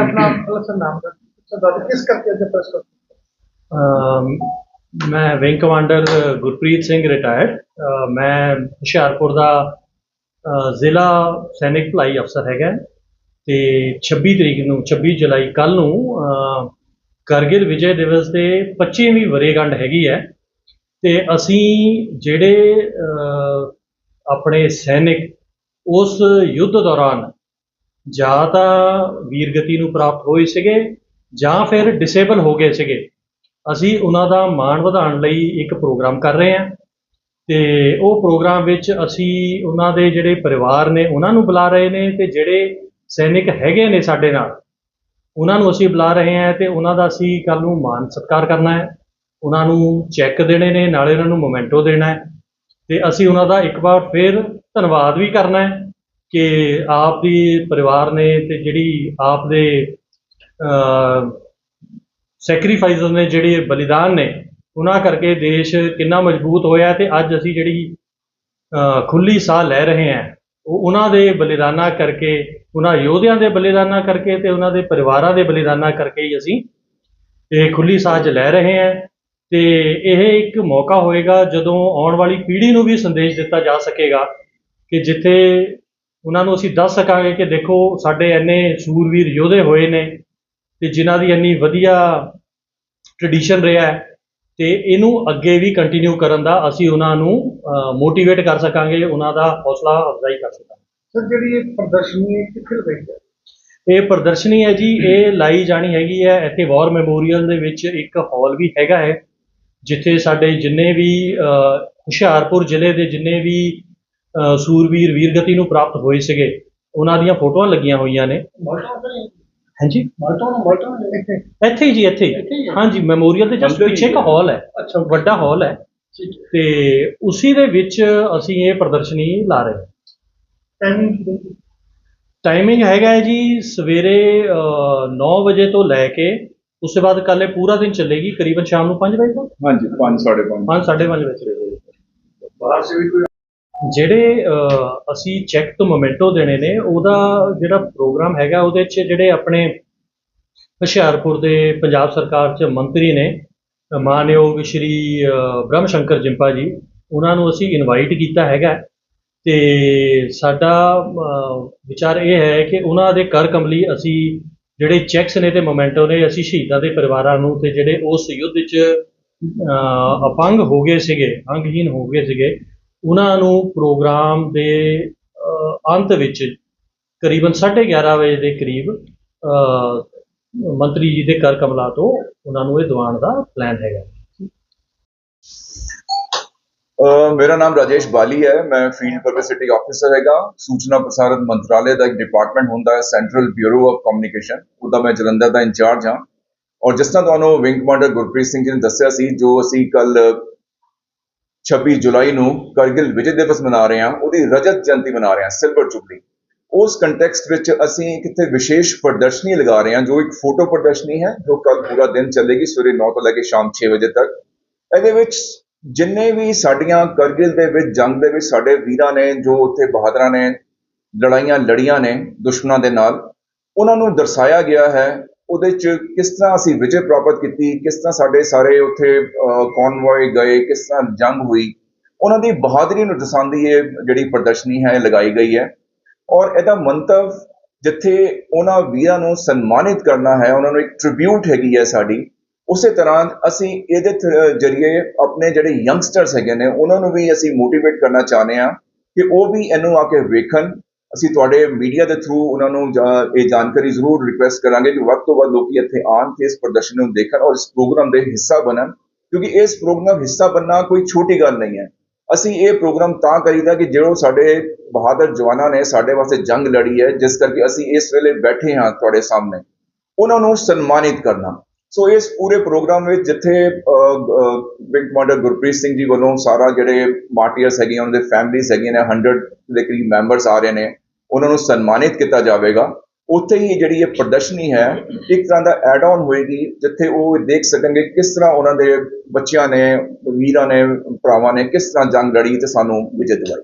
ਆਪਣਾ ਪਲਸਨ ਨਾਮ ਦਾ ਸਰਦਾਰ ਕਿਸ ਕਰਕੇ ਅੱਜ ਪ੍ਰੈਸ ਮੈਂ wing commander Gurpreet Singh retired ਮੈਂ ਹੁਸ਼ਿਆਰਪੁਰ ਦਾ ਜ਼ਿਲ੍ਹਾ ਸੈਨਿਕ ਭਲਾਈ ਅਫਸਰ ਹੈਗਾ। ਤੇ 26 ਤਰੀਕ ਨੂੰ 26 ਜੁਲਾਈ ਕੱਲ ਨੂੰ ਕਰਗਿਲ ਵਿਜੇ ਦਿਵਸ ਦੇ 25ਵੀਂ ਵਰੇਗੰਢ ਹੈਗੀ ਹੈ। ਤੇ ਅਸੀਂ ਜਿਹੜੇ ਆਪਣੇ ਸੈਨਿਕ ਉਸ ਯੁੱਧ ਦੌਰਾਨ ਜਾਂ ਤਾਂ ਵੀਰਗਤੀ ਨੂੰ ਪ੍ਰਾਪਤ ਹੋਏ ਸੀਗੇ ਜਾਂ ਫਿਰ ਡਿਸੇਬਲ ਹੋ ਗਏ ਸੀਗੇ, ਅਸੀਂ ਉਹਨਾਂ ਦਾ ਮਾਣ ਵਧਾਉਣ ਲਈ ਇੱਕ ਪ੍ਰੋਗਰਾਮ ਕਰ ਰਹੇ ਹਾਂ। ਤੇ ਉਹ ਪ੍ਰੋਗਰਾਮ ਵਿੱਚ ਅਸੀਂ ਉਹਨਾਂ ਦੇ ਜਿਹੜੇ ਪਰਿਵਾਰ ਨੇ ਉਹਨਾਂ ਨੂੰ ਬੁਲਾ ਰਹੇ ਨੇ ਤੇ ਜਿਹੜੇ ਸੈਨਿਕ ਹੈਗੇ ਨੇ ਸਾਡੇ ਨਾਲ, ਉਹਨਾਂ ਨੂੰ ਅਸੀਂ ਬੁਲਾ ਰਹੇ ਹਾਂ ਤੇ ਉਹਨਾਂ ਦਾ ਅਸੀਂ ਕੱਲ ਨੂੰ ਮਾਣ ਸਤਿਕਾਰ ਕਰਨਾ ਹੈ। ਉਹਨਾਂ ਨੂੰ ਚੈੱਕ ਦੇਣੇ ਨੇ ਨਾਲੇ ਉਹਨਾਂ ਨੂੰ ਮੋਮੈਂਟੋ ਦੇਣਾ ਹੈ। ਤੇ ਅਸੀਂ ਉਹਨਾਂ ਦਾ ਇੱਕ ਵਾਰ ਫਿਰ ਧੰਨਵਾਦ ਵੀ ਕਰਨਾ ਹੈ ਕਿ ਆਪ ਦੀ ਪਰਿਵਾਰ ਨੇ ਤੇ ਜਿਹੜੀ ਆਪ ਦੇ ਸੈਕਰੀਫਾਈਸ ਨੇ ਜਿਹੜੇ ਬਲੀਦਾਨ ਨੇ ਉਹਨਾਂ ਕਰਕੇ ਦੇਸ਼ ਕਿੰਨਾ ਮਜ਼ਬੂਤ ਹੋਇਆ ਤੇ ਅੱਜ ਅਸੀਂ ਜਿਹੜੀ ਅ, ਖੁੱਲੀ ਸਾਹ ਲੈ ਰਹੇ ਹਾਂ। ਉਹ ਉਹਨਾਂ ਦੇ ਬਲੀਦਾਨਾਂ ਕਰਕੇ ਉਹਨਾਂ ਯੋਧਿਆਂ ਦੇ ਬਲੀਦਾਨਾਂ ਕਰਕੇ ਤੇ ਉਹਨਾਂ ਦੇ ਪਰਿਵਾਰਾਂ ਦੇ ਬਲੀਦਾਨਾਂ ਕਰਕੇ ਹੀ ਅਸੀਂ ਇਹ ਖੁੱਲੀ ਸਾਹ 'ਚ ਲੈ ਰਹੇ ਹਾਂ। ਤੇ ਇਹ ਇੱਕ ਮੌਕਾ ਹੋਏਗਾ ਜਦੋਂ ਆਉਣ ਵਾਲੀ ਪੀੜ੍ਹੀ ਨੂੰ ਵੀ ਸੰਦੇਸ਼ ਦਿੱਤਾ ਜਾ ਸਕੇਗਾ ਕਿ ਜਿੱਥੇ ਉਹਨਾਂ ਨੂੰ ਅਸੀਂ ਦੱਸ ਸਕਾਂਗੇ ਕਿ ਦੇਖੋ ਸਾਡੇ ਇੰਨੇ ਸੂਰਵੀਰ ਯੋਧੇ ਹੋਏ ਨੇ ਤੇ ਜਿਨ੍ਹਾਂ ਦੀ ਇੰਨੀ ਵਧੀਆ ਟ੍ਰੈਡੀਸ਼ਨ ਰਿਹਾ ਹੈ ਤੇ ਇਹਨੂੰ ਅੱਗੇ ਵੀ ਕੰਟੀਨਿਊ ਕਰਨ ਦਾ ਅਸੀਂ ਉਹਨਾਂ ਨੂੰ ਮੋਟੀਵੇਟ ਕਰ ਸਕਾਂਗੇ ਉਹਨਾਂ ਦਾ ਹੌਸਲਾ ਅਫਜ਼ਾਈ ਕਰ ਸਕਾਂਗੇ। ਸਰ ਜਿਹੜੀ ਇਹ ਪ੍ਰਦਰਸ਼ਨੀ ਹੈ ਕਿੱਥੇ ਲਗਾਈ ਹੈ? ਇਹ ਪ੍ਰਦਰਸ਼ਨੀ ਹੈ ਜੀ ਇਹ ਲਾਈ ਜਾਣੀ ਹੈਗੀ ਹੈ ਇੱਥੇ ਵਾਰ ਮੈਮੋਰੀਅਲ ਦੇ ਵਿੱਚ ਇੱਕ ਹਾਲ ਵੀ ਹੈਗਾ ਹੈ। ਜਿੱਥੇ ਸਾਡੇ ਜਿੰਨੇ ਵੀ ਹੁਸ਼ਿਆਰਪੁਰ ਜ਼ਿਲ੍ਹੇ ਦੇ ਜਿੰਨੇ ਵੀ ਅਹ, ਸੂਰਬੀਰ ਵੀਰਗਤੀ ਨੂੰ ਪ੍ਰਾਪਤ ਹੋਏ ਸੀਗੇ ਉਹਨਾਂ ਦੀਆਂ ਫੋਟੋਆਂ ਲੱਗੀਆਂ ਹੋਈਆਂ ਨੇ। ਹਾਂਜੀ? ਮਾਲਟਾ ਮਾਲਟਾ ਇੱਥੇ ਹੀ ਜੀ ਇੱਥੇ ਹੀ। ਹਾਂਜੀ ਮੈਮੋਰੀਅਲ ਦੇ ਜਸਟ ਪਿੱਛੇ ਇੱਕ ਹਾਲ ਹੈ। ਅੱਛਾ ਵੱਡਾ ਹਾਲ ਹੈ। ਤੇ ਉਸੇ ਦੇ ਵਿੱਚ ਅਸੀਂ ਇਹ ਪ੍ਰਦਰਸ਼ਨੀ ਲਾ ਰਹੇ ਹਾਂ। ਟਾਈਮਿੰਗ ਟਾਈਮਿੰਗ ਹੈਗਾ ਹੈ ਜੀ ਸਵੇਰੇ 9 ਵਜੇ ਤੋਂ ਲੈ ਕੇ ਉਸ ਤੋਂ ਬਾਅਦ ਕੱਲ੍ਹ ਇਹ ਪੂਰਾ ਦਿਨ ਚੱਲੇਗੀ ਕਰੀਬਨ ਸ਼ਾਮ ਨੂੰ 5 ਵਜੇ ਤੱਕ ਹਾਂਜੀ 5 5:30 5 5:30 ਵਜੇ ਬਾਹਰ ਸੇ ਵੀ ਕੋਈ ਜਿਹੜੇ ਅਸੀਂ ਚੈੱਕ ਤੋਂ ਮੋਮੈਂਟੋ ਦੇਣੇ ਨੇ ਉਹਦਾ ਜਿਹੜਾ ਪ੍ਰੋਗਰਾਮ ਹੈਗਾ ਉਹਦੇ 'ਚ ਜਿਹੜੇ ਆਪਣੇ ਹੁਸ਼ਿਆਰਪੁਰ ਦੇ ਪੰਜਾਬ ਸਰਕਾਰ 'ਚ ਮੰਤਰੀ ਨੇ ਮਾਨਯੋਗ ਸ਼੍ਰੀ ਬ੍ਰਹਮ ਸ਼ੰਕਰ ਜਿੰਪਾ ਜੀ ਉਹਨਾਂ ਨੂੰ ਅਸੀਂ ਇਨਵਾਈਟ ਕੀਤਾ ਹੈਗਾ। ਤੇ ਸਾਡਾ ਵਿਚਾਰ ਇਹ ਹੈ ਕਿ ਉਹਨਾਂ ਦੇ ਕਰ ਕਮਲੀ ਅਸੀਂ ਜਿਹੜੇ ਚੈਕਸ ਨੇ ਤੇ ਮੋਮੈਂਟੋ ਨੇ, ਅਸੀਂ ਸ਼ਹੀਦਾਂ ਦੇ ਪਰਿਵਾਰਾਂ ਨੂੰ ਤੇ ਜਿਹੜੇ ਉਸ ਯੁੱਧ 'ਚ ਅਪੰਗ ਹੋ ਗਏ ਸੀਗੇ ਅੰਗਹੀਨ ਹੋ ਗਏ ਸੀਗੇ, ਉਹਨਾਂ ਨੂੰ ਪ੍ਰੋਗਰਾਮ ਦੇ ਅੰਤ ਵਿੱਚ ਕਰੀਬਨ 11:30 ਵਜੇ ਦੇ ਕਰੀਬ ਮੰਤਰੀ ਜੀ ਦੇ ਕਰ ਕਮਲਾ ਤੋਂ ਉਹਨਾਂ ਨੂੰ ਇਹ ਦਿਵਾਉਣ ਦਾ ਪਲਾਨ ਹੈਗਾ। ਮੇਰਾ ਨਾਮ ਰਾਜੇਸ਼ ਬਾਲੀ ਹੈ। ਮੈਂ ਫੀਲਡ ਪਬਲਿਸਿਟੀ ਆਫੀਸਰ ਹੈਗਾ। ਸੂਚਨਾ ਪ੍ਰਸਾਰਣ ਮੰਤਰਾਲੇ ਦਾ ਇੱਕ ਡਿਪਾਰਟਮੈਂਟ ਹੁੰਦਾ ਹੈ ਸੈਂਟਰਲ ਬਿਊਰੋ ਆਫ ਕਮਿਊਨੀਕੇਸ਼ਨ ਉਹਦਾ ਮੈਂ ਜਲੰਧਰ ਦਾ ਇੰਚਾਰਜ ਹਾਂ। ਔਰ ਜਿਸ ਤਰ੍ਹਾਂ ਤੁਹਾਨੂੰ ਵਿੰਗ ਕਮਾਂਡਰ ਗੁਰਪ੍ਰੀਤ ਸਿੰਘ ਜੀ ਨੇ ਦੱਸਿਆ ਸੀ, ਜੋ ਅਸੀਂ ਕੱਲ 26 ਜੁਲਾਈ ਨੂੰ ਕਰਗਿਲ ਵਿਜੇ ਦਿਵਸ ਮਨਾ ਰਹੇ ਹਾਂ, ਉਹਦੀ ਰਜਤ ਜਯੰਤੀ ਮਨਾ ਰਹੇ ਹਾਂ ਸਿਲਵਰ ਜੁਬਲੀ ਉਸ ਕੰਟੈਕਸਟ ਵਿੱਚ ਅਸੀਂ ਕਿਤੇ ਵਿਸ਼ੇਸ਼ ਪ੍ਰਦਰਸ਼ਨੀ ਲਗਾ ਰਹੇ ਹਾਂ, ਜੋ ਇੱਕ ਫੋਟੋ ਪ੍ਰਦਰਸ਼ਨੀ ਹੈ, ਜੋ ਕੱਲ ਪੂਰਾ ਦਿਨ ਚੱਲੇਗੀ, ਸਵੇਰੇ 9 ਤੋਂ ਲੈ ਕੇ ਸ਼ਾਮ 6 ਵਜੇ ਤੱਕ। ਇਹਦੇ ਵਿੱਚ ਜਿੰਨੇ ਵੀ ਸਾਡੀਆਂ ਕਰਗਿਲ ਦੇ ਵਿੱਚ ਜੰਗ ਦੇ ਵਿੱਚ ਸਾਡੇ ਵੀਰਾਂ ਨੇ, ਜੋ ਉੱਥੇ ਬਹਾਦਰਾਂ ਨੇ ਲੜਾਈਆਂ ਲੜੀਆਂ ਨੇ ਦੁਸ਼ਮਣਾਂ ਦੇ ਨਾਲ, ਉਹਨਾਂ ਨੂੰ ਦਰਸਾਇਆ ਗਿਆ ਹੈ, ਉਹਦੇ ਚ ਕਿਸ ਤਰ੍ਹਾਂ ਅਸੀਂ ਵਿਜੇ ਪ੍ਰਾਪਤ ਕੀਤੀ, ਕਿਸ ਤਰ੍ਹਾਂ ਸਾਡੇ ਸਾਰੇ ਉੱਥੇ ਕਨਵੋਏ ਗਏ, ਕਿਸ ਤਰ੍ਹਾਂ ਜੰਗ ਹੋਈ, ਉਹਨਾਂ ਦੀ ਬਹਾਦਰੀ ਨੂੰ ਦਰਸਾਉਂਦੀ ਇਹ ਜਿਹੜੀ ਪ੍ਰਦਰਸ਼ਨੀ ਹੈ, ਇਹ ਲਗਾਈ ਗਈ ਹੈ। ਔਰ ਇਹਦਾ ਮੰਤਵ ਜਿੱਥੇ ਉਹਨਾਂ ਵੀਰਾਂ ਨੂੰ ਸਨਮਾਨਿਤ ਕਰਨਾ ਹੈ, ਉਹਨਾਂ ਨੂੰ ਇੱਕ ਟ੍ਰਿਬਿਊਟ ਹੈਗੀ ਹੈ ਸਾਡੀ ਉਸੇ ਤਰ੍ਹਾਂ ਅਸੀਂ ਇਹਦੇ ਥ- ਜਰੀਏ ਆਪਣੇ ਜਿਹੜੇ ਯੰਗਸਟਰਸ ਹੈਗੇ ਨੇ, ਉਹਨਾਂ ਨੂੰ ਵੀ ਅਸੀਂ ਮੋਟੀਵੇਟ ਕਰਨਾ ਚਾਹੁੰਦੇ ਹਾਂ ਕਿ ਉਹ ਵੀ ਇਹਨੂੰ ਆ ਕੇ ਵੇਖਣ। ਅਸੀਂ ਤੁਹਾਡੇ ਮੀਡੀਆ ਦੇ ਥਰੂ ਉਹਨਾਂ ਨੂੰ ਜਾ- ਇਹ ਜਾਣਕਾਰੀ ਜ਼ਰੂਰ ਰਿਕੁਐਸਟ ਕਰਾਂਗੇ ਕਿ ਵੱਧ ਤੋਂ ਵੱਧ ਲੋਕੀ ਇੱਥੇ ਆਉਣ ਤੇ ਇਸ ਪ੍ਰਦਰਸ਼ਨ ਨੂੰ ਦੇਖਣ ਔਰ ਇਸ ਪ੍ਰੋਗਰਾਮ ਦੇ ਹਿੱਸਾ ਬਣਨ। ਕਿਉਂਕਿ ਇਸ ਪ੍ਰੋਗਰਾਮ ਹਿੱਸਾ ਬਣਨਾ ਕੋਈ ਛੋਟੀ ਗੱਲ ਨਹੀਂ ਹੈ। ਅਸੀਂ ਇਹ ਪ੍ਰੋਗਰਾਮ ਤਾਂ ਕਰੀਦਾ ਕਿ ਜਿਹੜੋ ਸਾਡੇ ਬਹਾਦਰ ਜਵਾਨਾਂ ਨੇ ਸਾਡੇ ਵਾਸਤੇ ਜੰਗ ਲੜੀ ਹੈ, ਜਿਸ ਕਰਕੇ ਅਸੀਂ ਇਸ ਵੇਲੇ ਬੈਠੇ ਹਾਂ ਤੁਹਾਡੇ ਸਾਹਮਣੇ। ਉਹਨਾਂ ਨੂੰ ਸਨਮਾਨਿਤ ਕਰਨਾ। ਸੋ ਇਸ ਪੂਰੇ ਪ੍ਰੋਗਰਾਮ ਵਿੱਚ ਜਿੱਥੇ ਵਿੰਗ ਕਮਾਂਡਰ ਗੁਰਪ੍ਰੀਤ ਸਿੰਘ ਜੀ ਵੱਲੋਂ ਸਾਰਾ ਜਿਹੜੇ ਮਾਰਟੀਅਰਸ ਹੈਗੀਆਂ ਉਹਨਾਂ ਦੇ ਫੈਮਿਲੀਜ਼ ਹੈਗੀਆਂ ਨੇ 100 ਦੇ ਕਰੀਬ ਮੈਂਬਰਸ ਆ ਰਹੇ ਨੇ, ਉਹਨਾਂ ਨੂੰ ਸਨਮਾਨਿਤ ਕੀਤਾ ਜਾਵੇਗਾ। ਉੱਥੇ ਹੀ ਜਿਹੜੀ ਇਹ ਪ੍ਰਦਰਸ਼ਨੀ ਹੈ, ਇੱਕ ਤਰ੍ਹਾਂ ਦਾ ਐਡ ਆਨ ਹੋਏਗੀ, ਜਿੱਥੇ ਉਹ ਦੇਖ ਸਕਣਗੇ ਕਿਸ ਤਰ੍ਹਾਂ ਉਹਨਾਂ ਦੇ ਬੱਚਿਆਂ ਨੇ, ਵੀਰਾਂ ਨੇ, ਭਰਾਵਾਂ ਨੇ ਕਿਸ ਤਰ੍ਹਾਂ ਜੰਗ ਲੜੀ ਤੇ ਸਾਨੂੰ ਵਿਜੇ ਦਿਵਾਈ